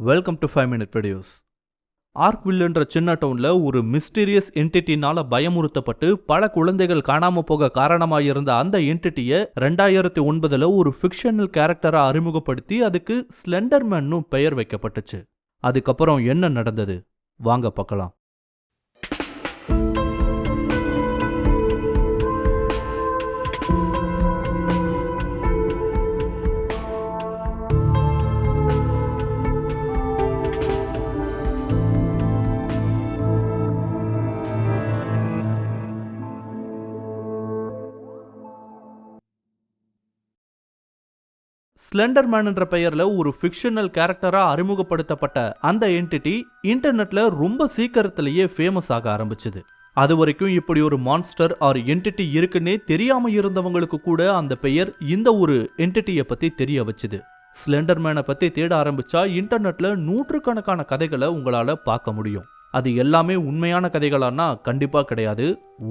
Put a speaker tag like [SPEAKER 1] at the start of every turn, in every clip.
[SPEAKER 1] Welcome to five minute videos ஆர்க்வில்லுன்ற சின்ன டவுன்ல ஒரு மிஸ்டீரியஸ் என்டிட்டினால் பயமுறுத்தப்பட்டு பல குழந்தைகள் காணாம போக காரணமாயிருந்த அந்த என்டிட்டியை ரெண்டாயிரத்தி ஒன்பதுல ஒரு ஃபிக்ஷனல் கேரக்டரா அறிமுகப்படுத்தி அதுக்கு ஸ்லெண்டர்மேன்னு பெயர் வைக்கப்பட்டுச்சு. அதுக்கப்புறம் என்ன நடந்தது? வாங்க பார்க்கலாம். ஸ்லெண்டர்மேன் பெயரில் ஒரு ஃபிக்ஷனல் கேரக்டராக அறிமுகப்படுத்தப்பட்ட அந்த என்டிட்டி இன்டர்நெட்டில் ரொம்ப சீக்கிரத்திலேயே ஃபேமஸ் ஆக ஆரம்பிச்சது. அது வரைக்கும் இப்படி ஒரு மான்ஸ்டர் ஆர் என்டிட்டி இருக்குன்னே தெரியாமல் இருந்தவங்களுக்கு கூட அந்த பெயர் இந்த ஒரு என்டிட்டியை பற்றி தெரிய வச்சுது. ஸ்லெண்டர்மேனை பற்றி தேட ஆரம்பித்தா இன்டர்நெட்டில் நூற்றுக்கணக்கான கதைகளை உங்களால் பார்க்க முடியும். அது எல்லாமே உண்மையான கதைகளானா கண்டிப்பாக கிடையாது.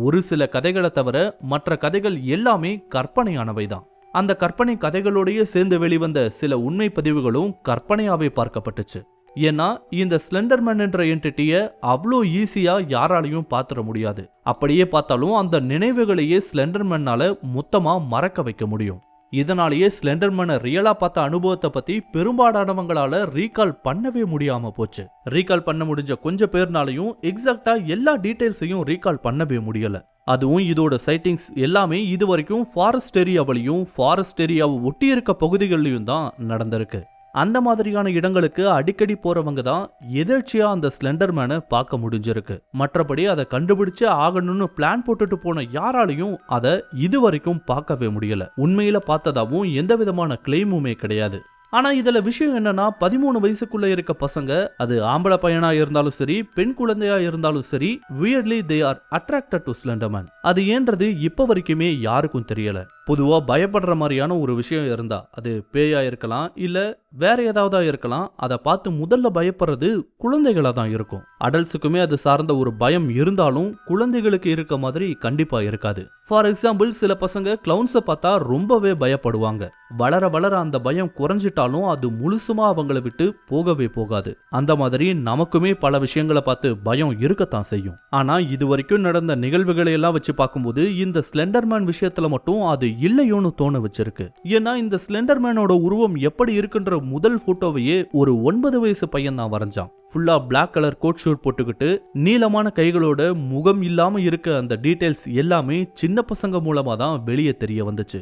[SPEAKER 1] ஒரு சில கதைகளை தவிர மற்ற கதைகள் எல்லாமே கற்பனையானவை தான் அந்த கற்பனை கதைகளோடையே சேர்ந்து வெளிவந்த சில உண்மை பதிவுகளும் கற்பனையாவே பார்க்கப்பட்டுச்சு. ஏன்னா இந்த ஸ்லெண்டர்மேன் என்ற என்டிட்டியை அவ்வளோ ஈஸியாக யாராலையும் பார்த்துட முடியாது. அப்படியே பார்த்தாலும் அந்த நினைவுகளையே ஸ்லெண்டர்மேனால மொத்தமாக மறக்க வைக்க முடியும். இதனாலேயே ஸ்லெண்டர்மேனை ரியலா பார்த்த அனுபவத்தை பத்தி பெரும்பாலானவங்களால ரீகால் பண்ணவே முடியாம போச்சு. ரீகால் பண்ண முடிஞ்ச கொஞ்ச பேர்னாலையும் எக்ஸாக்டா எல்லா டீடைல்ஸையும் ரீகால் பண்ணவே முடியல. அதுவும் இதோட சைட்டிங்ஸ் எல்லாமே இது வரைக்கும் ஃபாரஸ்ட் ஏரியாவிலையும் ஃபாரஸ்ட் ஏரியாவை ஒட்டி இருக்க தான் நடந்திருக்கு. அந்த மாதிரியான இடங்களுக்கு அடிக்கடி போறவங்க தான் எதிர்ச்சியா அந்த ஸ்லெண்டர்மேனை பார்க்க முடிஞ்சிருக்கு. மற்றபடி அதை கண்டுபிடிச்சு ஆகணும்னு பிளான் போட்டுட்டு போன யாராலையும் அதை இது வரைக்கும் பார்க்கவே முடியல. உண்மையில பார்த்ததாவும் எந்த விதமான கிளைமுமே கிடையாது. ஆனால் இதில் விஷயம் என்னன்னா பதிமூணு வயசுக்குள்ளே இருக்க பசங்க அது ஆம்பளை பையனாக இருந்தாலும் சரி பெண் குழந்தையாக இருந்தாலும் சரி weirdly they are attracted to Slenderman அது ஏன்றது இப்போ வரைக்குமே யாருக்கும் தெரியல. பொதுவாக பயப்படுற மாதிரியான ஒரு விஷயம் இருந்தா அது பேயா இருக்கலாம் இல்லை வேற ஏதாவதா இருக்கலாம் அதை பார்த்து முதல்ல பயப்படுறது குழந்தைகளாக தான் இருக்கும். அடல்ட்ஸுக்குமே அது சார்ந்த ஒரு பயம் இருந்தாலும் குழந்தைகளுக்கு இருக்க மாதிரி கண்டிப்பாக இருக்காது. ஃபார் எக்ஸாம்பிள் சில பசங்க கிளவுன்ஸை பார்த்தா ரொம்பவே பயப்படுவாங்க. வளர வளர அந்த பயம் குறைஞ்சிட்டு விட்டாலும் அது முழுசுமா அவங்கள விட்டு போகவே போகாது. அந்த மாதிரி நமக்குமே பல விஷயங்களை பார்த்து பயம் இருக்கத்தான் செய்யும். ஆனா இது வரைக்கும் நடந்த நிகழ்வுகளை எல்லாம் வச்சு பார்க்கும்போது இந்த ஸ்லெண்டர்மேன் விஷயத்துல மட்டும் அது இல்லையோன்னு தோண வச்சிருக்கு. ஏன்னா இந்த ஸ்லெண்டர்மேனோட உருவம் எப்படி இருக்குன்ற முதல் போட்டோவையே ஒரு ஒன்பது வயசு பையன் தான் வரைஞ்சான் ஃபுல்லா பிளாக் கலர் கோட் ஷூட் போட்டுக்கிட்டு நீளமான கைகளோட முகம் இல்லாம இருக்க அந்த டீட்டெயில்ஸ் எல்லாமே சின்ன பசங்க மூலமா தான் வெளியே தெரிய வந்துச்சு.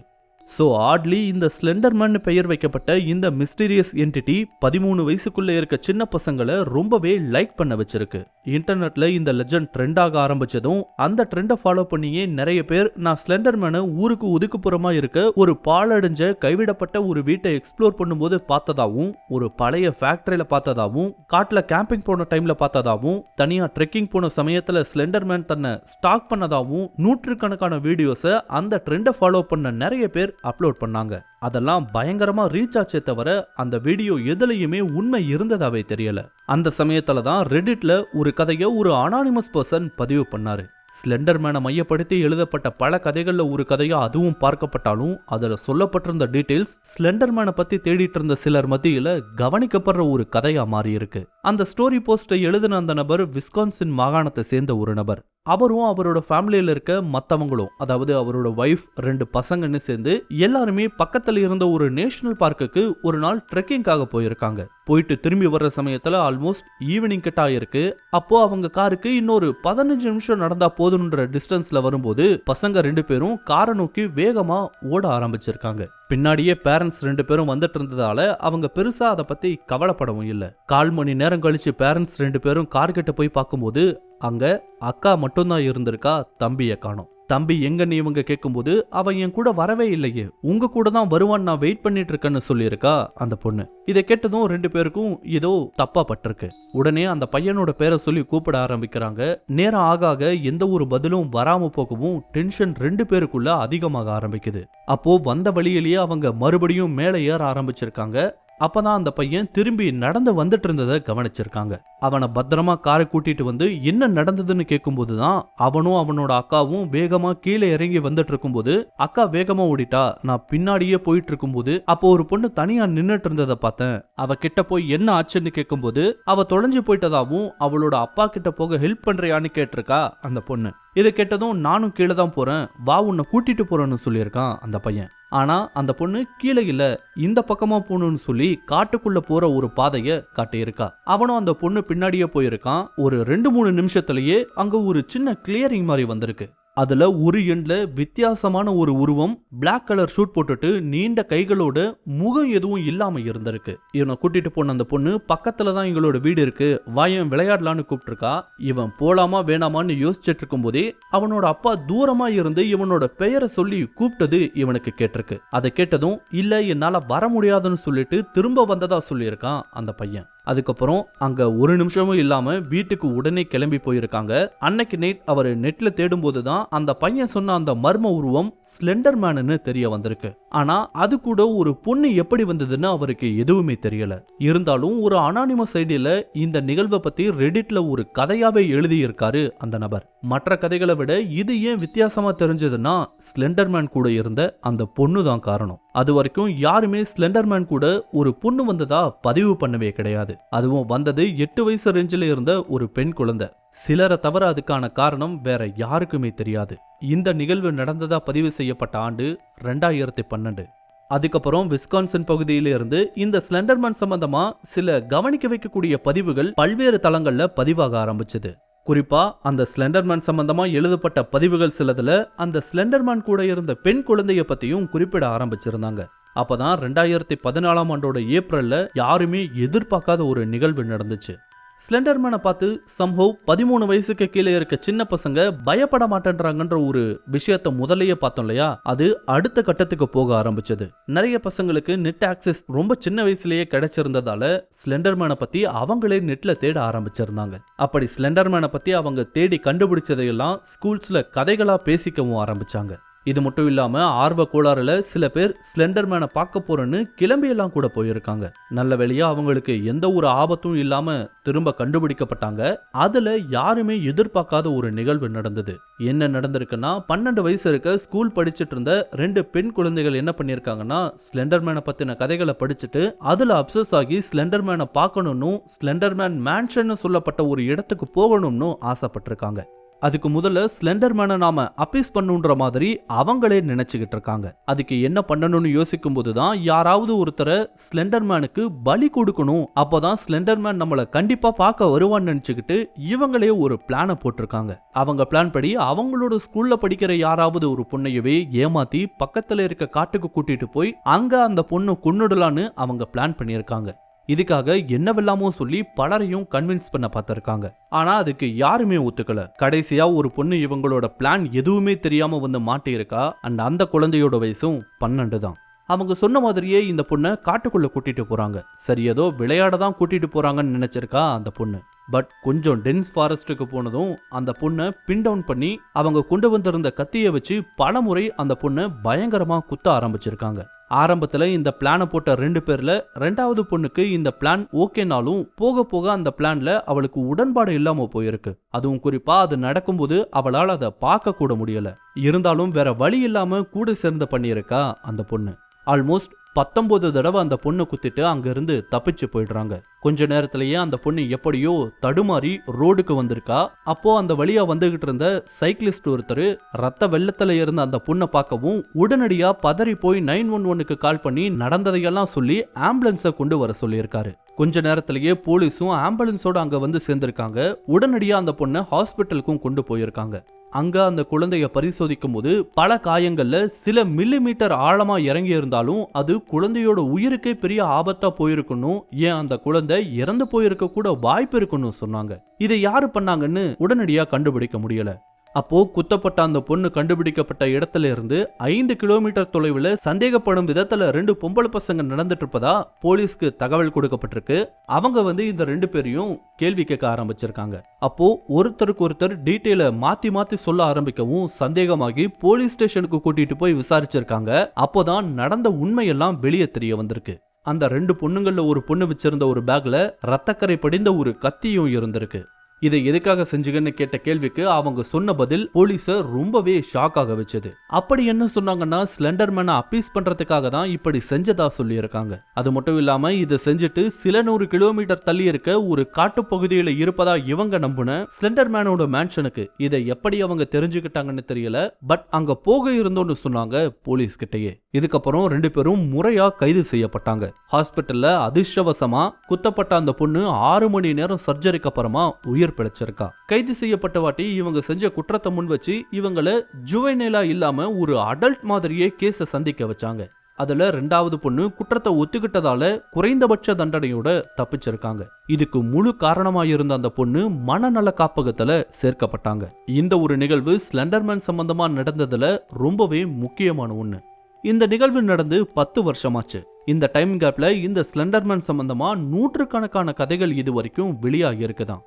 [SPEAKER 1] ஸோ ஆட்லி இந்த ஸ்லெண்டர்மேன் பெயர் வைக்கப்பட்ட இந்த மிஸ்டீரியஸ் என்டிட்டி பதிமூணு வயசுக்குள்ளே இருக்க சின்ன பசங்களை ரொம்பவே லைக் பண்ண வச்சிருக்கு. இன்டர்நெட்டில் இந்த லெஜண்ட் ட்ரெண்டாக ஆரம்பித்ததும் அந்த ட்ரெண்டை ஃபாலோ பண்ணியே நிறைய பேர் நான் ஸ்லெண்டர்மேனை ஊருக்கு ஒதுக்குப்புறமாக இருக்க ஒரு பாழடைஞ்ச கைவிடப்பட்ட ஒரு வீட்டை எக்ஸ்ப்ளோர் பண்ணும்போது பார்த்ததாகவும் ஒரு பழைய ஃபேக்டரியில் பார்த்ததாவும் காட்டில் கேம்பிங் போன டைமில் பார்த்ததாகவும் தனியாக ட்ரெக்கிங் போன சமயத்தில் ஸ்லெண்டர்மேன் தன்னை ஸ்டாக் பண்ணதாகவும் நூற்றுக்கணக்கான வீடியோஸை அந்த ட்ரெண்டை ஃபாலோ பண்ண நிறைய பேர் அப்லோட் பண்ணாங்க. அதெல்லாம் பயங்கரமா ரீச் ஆச்சே தவிர அந்த வீடியோ எதுலயுமே உண்மை இருந்ததாவே தெரியல. அந்த சமயத்தில் தான் ரெடிட்ல ஒரு கதையை ஒரு அனானிமஸ் பர்சன் பதிவு பண்ணாரு. ஸ்லெண்டர்மேனை மையப்படுத்தி எழுதப்பட்ட பல கதைகள்ல ஒரு கதையா அதுவும் பார்க்கப்பட்டாலும் அதுல சொல்லப்பட்டிருந்த டீடைல்ஸ் ஸ்லெண்டர்மேனை பத்தி தேடிட்டு இருந்த சிலர் மத்தியில கவனிக்கப்படுற ஒரு கதையா மாறி இருக்கு அந்த ஸ்டோரி போஸ்ட்டை எழுதின அந்த நபர் விஸ்கான்சின் மாகாணத்தை சேர்ந்த ஒரு நபர். அவரும் அவரோட ஃபேமிலியில் இருக்க மற்றவங்களும் அதாவது அவரோட ஒய்ஃப் ரெண்டு பசங்கன்னு சேர்ந்து எல்லாருமே பக்கத்தில் இருந்த ஒரு நேஷனல் பார்க்குக்கு ஒரு நாள் ட்ரெக்கிங்காக போயிருக்காங்க. போயிட்டு திரும்பி வர்ற சமயத்தில் ஆல்மோஸ்ட் ஈவினிங் கிட்ட ஆயிருக்கு. அப்போ அவங்க காருக்கு இன்னொரு பதினஞ்சு நிமிஷம் நடந்தா போதுன்ற டிஸ்டன்ஸ்ல வரும்போது பசங்க ரெண்டு பேரும் காரை நோக்கி வேகமா ஓட ஆரம்பிச்சிருக்காங்க. பின்னாடியே பேரண்ட்ஸ் ரெண்டு பேரும் வந்துட்டு இருந்ததால அவங்க பெருசா அதை பத்தி கவலைப்படவும் இல்லை. கால் மணி நேரம் கழிச்சு பேரண்ட்ஸ் ரெண்டு பேரும் கார்கிட்ட போய் பார்க்கும்போது அங்கே அக்கா மட்டும்தான் இருந்திருக்கா? தம்பியை காணோம். தம்பி எங்கன்னு இவங்க கேட்கும்போது அவன் என் கூட வரவே இல்லையே. உங்க கூட தான் வருவான் நான் வெயிட் பண்ணிட்டு இருக்கேன்னு சொல்லியிருக்கா? அந்த பொண்ணு. இதை கேட்டதும் ரெண்டு பேருக்கும் ஏதோ தப்பா பட்டிருக்கு. உடனே அந்த பையனோட பேரை சொல்லி கூப்பிட ஆரம்பிக்கிறாங்க. நேரம் ஆக ஆக எந்த ஒரு பதிலும் வராம போகவும் டென்ஷன் ரெண்டு பேருக்குள்ள அதிகமாக ஆரம்பிக்குது. அப்போ வந்த வழியிலேயே அவங்க மறுபடியும் மேலே ஏற ஆரம்பிச்சிருக்காங்க. அப்பதான் அந்த பையன் திரும்பி நடந்து வந்துட்டு இருந்ததை கவனிச்சிருக்காங்க. அவனை பத்திரமா காரை கூட்டிட்டு வந்து என்ன நடந்ததுன்னு கேட்கும்போது தான் அவனும் அவனோட அக்காவும் வேகமா கீழே இறங்கி வந்துட்டு இருக்கும்போது அக்கா வேகமா ஓடிட்டா நான் பின்னாடியே போயிட்டு இருக்கும்போது அப்போ ஒரு பொண்ணு தனியா நின்னுட்டு இருந்ததை பார்த்தேன். அவ கிட்ட போய் என்ன ஆச்சுன்னு கேட்கும்போது அவ தொலைஞ்சு போயிட்டதாவும் அவளோட அப்பா கிட்ட போக ஹெல்ப் பண்றியான்னு கேட்டிருக்கா அந்த பொண்ணு. இதை கேட்டதும் நானும் கீழே தான் போறேன் வா உன்னை கூட்டிட்டு போறேன்னு சொல்லியிருக்கான் அந்த பையன். ஆனால் அந்த பொண்ணு கீழே இல்லை. இந்த பக்கமாக போகணும்னு சொல்லி காட்டுக்குள்ளே போகிற ஒரு பாதையை காட்டியிருக்கா. அவனும் அந்த பொண்ணு பின்னாடியே போயிருக்கான். ஒரு ரெண்டு மூணு நிமிஷத்துலயே அங்கே ஒரு சின்ன கிளியரிங் மாதிரி வந்திருக்கு. அதில் ஒரு எண்டில் வித்தியாசமான ஒரு உருவம் பிளாக் கலர் ஷூட் போட்டுட்டு நீண்ட கைகளோட முகம் எதுவும் இல்லாமல் இருந்திருக்கு. இவனை கூட்டிகிட்டு போன அந்த பொண்ணு பக்கத்தில் தான் எங்களோட வீடு இருக்குது வாயன் விளையாடலான்னு கூப்பிட்டுருக்கா. இவன் போலாமா வேணாமான்னு யோசிச்சுட்டு இருக்கும்போதே அவனோட அப்பா தூரமாக இருந்து இவனோட பெயரை சொல்லி கூப்பிட்டது இவனுக்கு கேட்டிருக்கு. அதை கேட்டதும் இல்லை என்னால் வர முடியாதுன்னு சொல்லிட்டு திரும்ப வந்ததா சொல்லியிருக்கான் அந்த பையன். அதுக்கப்புறம் அங்கே ஒரு நிமிஷமும் இல்லாமல் வீட்டுக்கு உடனே கிளம்பி போயிருக்காங்க. அன்னைக்கு நைட் அவர் நெட்டில் தேடும்போது தான் அந்த பையன் சொன்ன அந்த மர்ம உருவம் ஸ்லெண்டர் தெரிய வந்திருக்கு. ஆனா அது கூட ஒரு பொண்ணு எப்படி வந்ததுன்னு அவருக்கு எதுவுமே தெரியல. இருந்தாலும் ஒரு அனானிமஸ் ஐடியில இந்த நிகழ்வை பத்தி ரெடிட்ல ஒரு கதையாவே எழுதியிருக்காரு அந்த நபர். மற்ற கதைகளை விட இது ஏன் வித்தியாசமா தெரிஞ்சதுன்னா ஸ்லெண்டர்மேன் கூட இருந்த அந்த பொண்ணு தான் காரணம். அது வரைக்கும் யாருமே ஸ்லெண்டர்மேன் கூட ஒரு பொண்ணு வந்ததா பதிவு பண்ணவே கிடையாது. அதுவும் வந்தது எட்டு வயசு ரேஞ்சில் இருந்த ஒரு பெண் குழந்தை. சிலரை தவிர அதுக்கான காரணம் வேற யாருக்குமே தெரியாது. இந்த நிகழ்வு நடந்ததா பதிவு செய்யப்பட்ட ஆண்டு ரெண்டாயிரத்தி பன்னெண்டு. அதுக்கப்புறம் விஸ்கான்சன் பகுதியில இருந்து இந்த ஸ்லெண்டர்மேன் சம்பந்தமா சில கவனிக்க வைக்கக்கூடிய பதிவுகள் பல்வேறு தளங்கள்ல பதிவாக ஆரம்பிச்சது. குறிப்பா அந்த ஸ்லெண்டர்மேன் சம்பந்தமா எழுதப்பட்ட பதிவுகள் சிலதுல அந்த ஸ்லெண்டர்மேன் கூட இருந்த பெண் குழந்தைய பத்தியும் குறிப்பிட ஆரம்பிச்சிருந்தாங்க. அப்பதான் ரெண்டாயிரத்தி பதினாலாம் ஆண்டோட ஏப்ரல்ல யாருமே எதிர்பார்க்காத ஒரு நிகழ்வு நடந்துச்சு. ஸ்லெண்டர்மேனை பார்த்து சம்ஹவ் பதிமூணு வயசுக்கு கீழே இருக்க சின்ன பசங்க பயப்பட மாட்டேன்றாங்கன்ற ஒரு விஷயத்த முதலையே பார்த்தோம் இல்லையா? அது அடுத்த கட்டத்துக்கு போக ஆரம்பிச்சது. நிறைய பசங்களுக்கு நெட் ஆக்சஸ் ரொம்ப சின்ன வயசுலயே கிடைச்சிருந்ததால ஸ்லெண்டர்மேனை பத்தி அவங்களே நெட்ல தேட ஆரம்பிச்சிருந்தாங்க. அப்படி ஸ்லெண்டர்மேனை பத்தி அவங்க தேடி கண்டுபிடிச்சதையெல்லாம் ஸ்கூல்ஸ்ல கதைகளா பேசிக்கவும் ஆரம்பிச்சாங்க. இது மட்டும் இல்லாமல் ஆர்வ கோளாறுல சில பேர் ஸ்லெண்டர்மேனை பார்க்க போறேன்னு கிளம்பியெல்லாம் கூட போயிருக்காங்க. நல்ல வேளையா அவங்களுக்கு எந்த ஒரு ஆபத்தும் இல்லாம திரும்ப கண்டுபிடிக்கப்பட்டாங்க. அதுல யாருமே எதிர்பார்க்காத ஒரு நிகழ்வு நடந்தது. என்ன நடந்திருக்குன்னா பன்னெண்டு வயசு இருக்க ஸ்கூல் படிச்சுட்டு இருந்த ரெண்டு பெண் குழந்தைகள் என்ன பண்ணியிருக்காங்கன்னா ஸ்லெண்டர்மேனை பத்தின கதைகளை படிச்சுட்டு அதுல அப்சஸ் ஆகி ஸ்லெண்டர்மேனை பார்க்கணும்னு ஸ்லெண்டர்மேன் மேன்ஷன் சொல்லப்பட்ட ஒரு இடத்துக்கு போகணும்னு ஆசைப்பட்டிருக்காங்க. அதுக்கு முதல்ல ஸ்லெண்டர்மேனை நாம அப்பீஸ் பண்ணுன்ற மாதிரி அவங்களே நினைச்சுக்கிட்டு இருக்காங்க. அதுக்கு என்ன பண்ணணும்னு யோசிக்கும் போதுதான் யாராவது ஒருத்தரை ஸ்லெண்டர்மேனுக்கு பலி கொடுக்கணும். அப்போதான் ஸ்லெண்டர்மேன் நம்மளை கண்டிப்பா பார்க்க வருவான்னு நினைச்சுக்கிட்டு இவங்களே ஒரு பிளானை போட்டிருக்காங்க. அவங்க பிளான் படி அவங்களோட ஸ்கூல்ல படிக்கிற யாராவது ஒரு பொண்ணையவே ஏமாத்தி பக்கத்துல இருக்க காட்டுக்கு கூட்டிட்டு போய் அங்க அந்த பொண்ணு கொன்னுடலான்னு அவங்க பிளான் பண்ணியிருக்காங்க. இதுக்காக என்னவெல்லாமோ சொல்லி பலரையும் கன்வின்ஸ் பண்ண பார்த்துருக்காங்க. ஆனா அதுக்கு யாருமே ஒத்துக்கல. கடைசியா ஒரு பொண்ணு இவங்களோட பிளான் எதுவுமே தெரியாம வந்து மாட்டியிருக்கா அண்ட் அந்த குழந்தையோட வயசும் பன்னெண்டு தான். அவங்க சொன்ன மாதிரியே இந்த பொண்ணை காட்டுக்குள்ள கூட்டிட்டு போறாங்க. சரி ஏதோ விளையாட தான் கூட்டிட்டு போறாங்கன்னு நினைச்சிருக்கா அந்த பொண்ணு. பட் கொஞ்சம் டென்ஸ் ஃபாரஸ்ட்டுக்கு போனதும் அந்த பொண்ணை பின் டவுன் பண்ணி அவங்க கொண்டு வந்திருந்த கத்தியை வச்சு பல முறை அந்த பொண்ணை பயங்கரமாக குத்த ஆரம்பிச்சிருக்காங்க. ஆரம்பத்தில் இந்த பிளானை போட்ட ரெண்டு பேரில் ரெண்டாவது பொண்ணுக்கு இந்த பிளான் ஓகேனாலும் போக போக அந்த பிளானில் அவளுக்கு உடன்பாடு இல்லாமல் போயிருக்கு. அதுவும் குறிப்பாக அது நடக்கும்போது அவளால் அதை பார்க்க கூட முடியலை. இருந்தாலும் வேற வழி இல்லாமல் கூட சேர்ந்து பண்ணியிருக்கா அந்த பொண்ணு. ஆல்மோஸ்ட் பத்தொம்போது தடவை அந்த பொண்ணை குத்திட்டு அங்கிருந்து தப்பிச்சு போயிடுறாங்க. கொஞ்ச நேரத்திலேயே அந்த பொண்ணு எப்படியோ தடுமாறி ரோடுக்கு வந்திருக்கா. அப்போ அந்த வழியா வந்துகிட்டு இருந்த சைக்கிளிஸ்ட் ஒருத்தர் ரத்த வெள்ளத்துல இருந்த அந்த பொண்ணை பார்க்கவும் உடனடியா பதறி போய் நைன் ஒன் ஒன்னுக்கு கால் பண்ணி நடந்ததையெல்லாம் சொல்லி ஆம்புலன்ஸை கொண்டு வர சொல்லியிருக்காரு. கொஞ்ச நேரத்திலேயே போலீஸும் ஆம்புலன்ஸோட அங்க வந்து சேர்ந்திருக்காங்க. உடனடியா அந்த பொண்ணை ஹாஸ்பிட்டலுக்கும் கொண்டு போயிருக்காங்க. அங்க அந்த குழந்தைய பரிசோதிக்கும் போது பல காயங்கள்ல சில மில்லி மீட்டர் ஆழமா இறங்கி இருந்தாலும் அது குழந்தையோட உயிருக்கே பெரிய ஆபத்தா போயிருக்கணும் ஏன் அந்த குழந்தை இறந்து போயிருக்க கூட வாய்ப்பு இருக்கணும்னு சொன்னாங்க. இதை யாரு பண்ணாங்கன்னு உடனடியா கண்டுபிடிக்க முடியல. அப்போ குத்தப்பட்ட அந்த பொண்ணு கண்டுபிடிக்கப்பட்ட இடத்துல இருந்து ஐந்து கிலோமீட்டர் தொலைவில் சந்தேகப்படும் விதத்துல ரெண்டு பொம்பளை பசங்க நடந்துட்டு இருப்பதா போலீஸ்க்கு தகவல் கொடுக்கப்பட்டிருக்கு. அவங்க வந்து இந்த ரெண்டு பேரையும் கேள்வி கேட்க ஆரம்பிச்சிருக்காங்க. அப்போ ஒருத்தருக்கு ஒருத்தர் டீட்டெயில மாத்தி மாத்தி சொல்ல ஆரம்பிக்கவும் சந்தேகமாகி போலீஸ் ஸ்டேஷனுக்கு கூட்டிட்டு போய் விசாரிச்சிருக்காங்க. அப்போதான் நடந்த உண்மையெல்லாம் வெளியே தெரிய வந்திருக்கு. அந்த ரெண்டு பொண்ணுங்கள்ல ஒரு பொண்ணு வச்சிருந்த ஒரு பேக்ல ரத்தக்கரை படிந்த ஒரு கத்தியும் இருந்திருக்கு. இதை எதுக்காக செஞ்சுங்கன்னு கேட்ட கேள்விக்கு அவங்க சொன்ன பதில் போலீஸ ரொம்பவே ஷாக் ஆக வச்சது. அப்படி என்ன சொன்னாங்கன்னா ஸ்லெண்டர்மேனை அப்பீஸ் பண்றதுக்காக தான் இப்படி செஞ்சதா சொல்லியிருக்காங்க. அது மட்டும் இல்லாம இதை செஞ்சுட்டு சில நூறு கிலோமீட்டர் தள்ளி இருக்க ஒரு காட்டுப்பகுதியில இருப்பதா இவங்க நம்புன ஸ்லெண்டர்மேனோட மேன்ஷனுக்கு இதை எப்படி அவங்க தெரிஞ்சுக்கிட்டாங்கன்னு தெரியல. பட் அங்க போக இருந்தோன்னு சொன்னாங்க போலீஸ் கிட்டயே. இதுக்கப்புறம் ரெண்டு பேரும் முறையா கைது செய்யப்பட்டாங்க. ஹாஸ்பிட்டல்ல அதிர்ஷ்டவசமா குத்தப்பட்ட அந்த பொண்ணு ஆறு மணி நேரம் சர்ஜரிக்கு அப்புறமா உயிர் பிழைச்சிருக்கா. கைது செய்யப்பட்ட வாட்டி இவங்க செஞ்ச குற்றத்தை முன் வச்சு இவங்கள ஜுவைனேலா இல்லாம ஒரு அடல்ட் மாதிரியே கேஸை சந்திக்க வச்சாங்க. அதுல ரெண்டாவது பொண்ணு குற்றத்தை ஒத்துக்கிட்டதால குறைந்தபட்ச தண்டனையோட தப்பிச்சிருக்காங்க. இதுக்கு முழு காரணமா இருந்த அந்த பொண்ணு மனநல காப்பகத்துல சேர்க்கப்பட்டாங்க. இந்த ஒரு நிகழ்வு ஸ்லெண்டர்மேன் சம்பந்தமா நடந்ததுல ரொம்பவே முக்கியமான ஒண்ணு. இந்த நிகழ்வு நடந்து பத்து வருஷமாச்சு. இந்த டைம் கேப்ல இந்த ஸ்லெண்டர்மேன் சம்பந்தமா நூற்றுக்கணக்கான கதைகள் இது வரைக்கும் வெளியாகி இருக்குதான்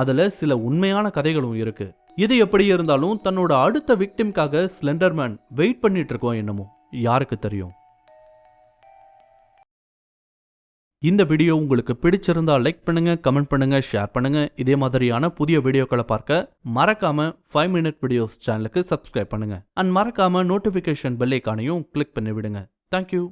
[SPEAKER 1] அதில் சில உண்மையான கதைகளும் இருக்கு. இது எப்படி இருந்தாலும் தன்னோட அடுத்த விக்டிம்காக ஸ்லெண்டர்மேன் வெயிட் பண்ணிட்டு இருக்கோம் என்னமோ. யாருக்கு தெரியும்? இந்த வீடியோ உங்களுக்கு பிடிச்சிருந்தா லைக் பண்ணுங்க கமெண்ட் பண்ணுங்க ஷேர் பண்ணுங்க. இதே மாதிரியான புதிய வீடியோக்களை பார்க்க மறக்காம ஃபைவ் மினிட் வீடியோஸ் சேனலுக்கு சப்ஸ்கிரைப் பண்ணுங்க. அண்ட் மறக்காம நோட்டிஃபிகேஷன் பெல் ஐக்கானையும் கிளிக் பண்ணி விடுங்க தேங்க்யூ